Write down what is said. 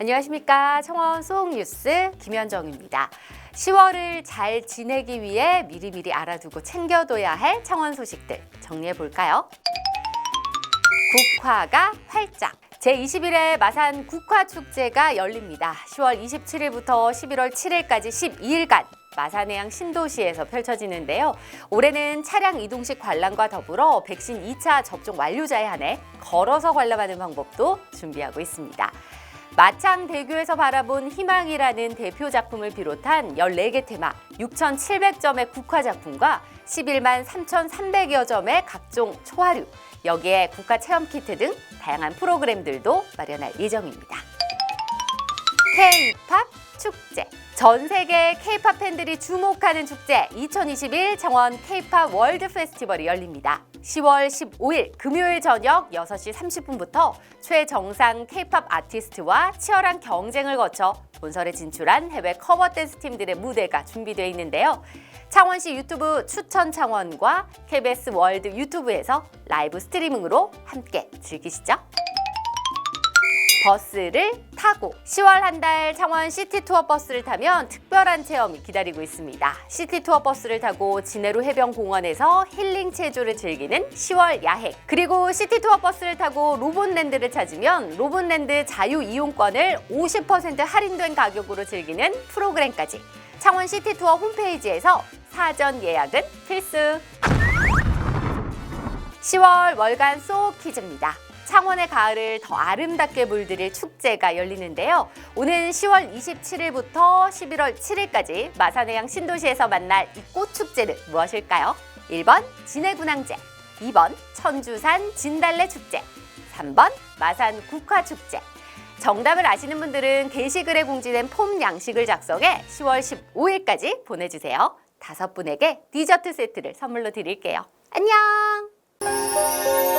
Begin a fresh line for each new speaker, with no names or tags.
안녕하십니까. 청원 수옥뉴스 김현정입니다. 10월을 잘 지내기 위해 미리미리 알아두고 챙겨둬야 할 청원 소식들 정리해 볼까요? 국화가 활짝. 제21회 마산 국화축제가 열립니다. 10월 27일부터 11월 7일까지 12일간 마산해양 신도시에서 펼쳐지는데요. 올해는 차량 이동식 관람과 더불어 백신 2차 접종 완료자에 한해 걸어서 관람하는 방법도 준비하고 있습니다. 마창 대교에서 바라본 희망이라는 대표 작품을 비롯한 14개 테마 6,700점의 국화 작품과 11만 3,300여 점의 각종 초하류, 여기에 국화 체험 키트 등 다양한 프로그램들도 마련할 예정입니다. K-팝 축제. 전 세계 K-팝 팬들이 주목하는 축제 2021 청원 K-팝 월드 페스티벌이 열립니다. 10월 15일 금요일 저녁 6시 30분부터 최정상 K-팝 아티스트와 치열한 경쟁을 거쳐 본선에 진출한 해외 커버 댄스 팀들의 무대가 준비되어 있는데요. 창원시 유튜브 추천 창원과 KBS 월드 유튜브에서 라이브 스트리밍으로 함께 즐기시죠. 버스를 타고 10월 한 달 창원 시티 투어 버스를 타면 특별한 체험이 기다리고 있습니다. 시티 투어 버스를 타고 진해로 해변 공원에서 힐링 체조를 즐기는 10월 야행 그리고 시티 투어 버스를 타고 로봇랜드를 찾으면 로봇랜드 자유 이용권을 50% 할인된 가격으로 즐기는 프로그램까지 창원 시티 투어 홈페이지에서 사전 예약은 필수. 10월 월간 소 퀴즈입니다. 창원의 가을을 더 아름답게 물들일 축제가 열리는데요. 오는 10월 27일부터 11월 7일까지 마산해양 신도시에서 만날 이 꽃축제는 무엇일까요? 1번 진해군항제, 2번 천주산 진달래 축제, 3번 마산 국화축제. 정답을 아시는 분들은 게시글에 공지된 폼 양식을 작성해 10월 15일까지 보내주세요. 다섯 분에게 디저트 세트를 선물로 드릴게요. 안녕!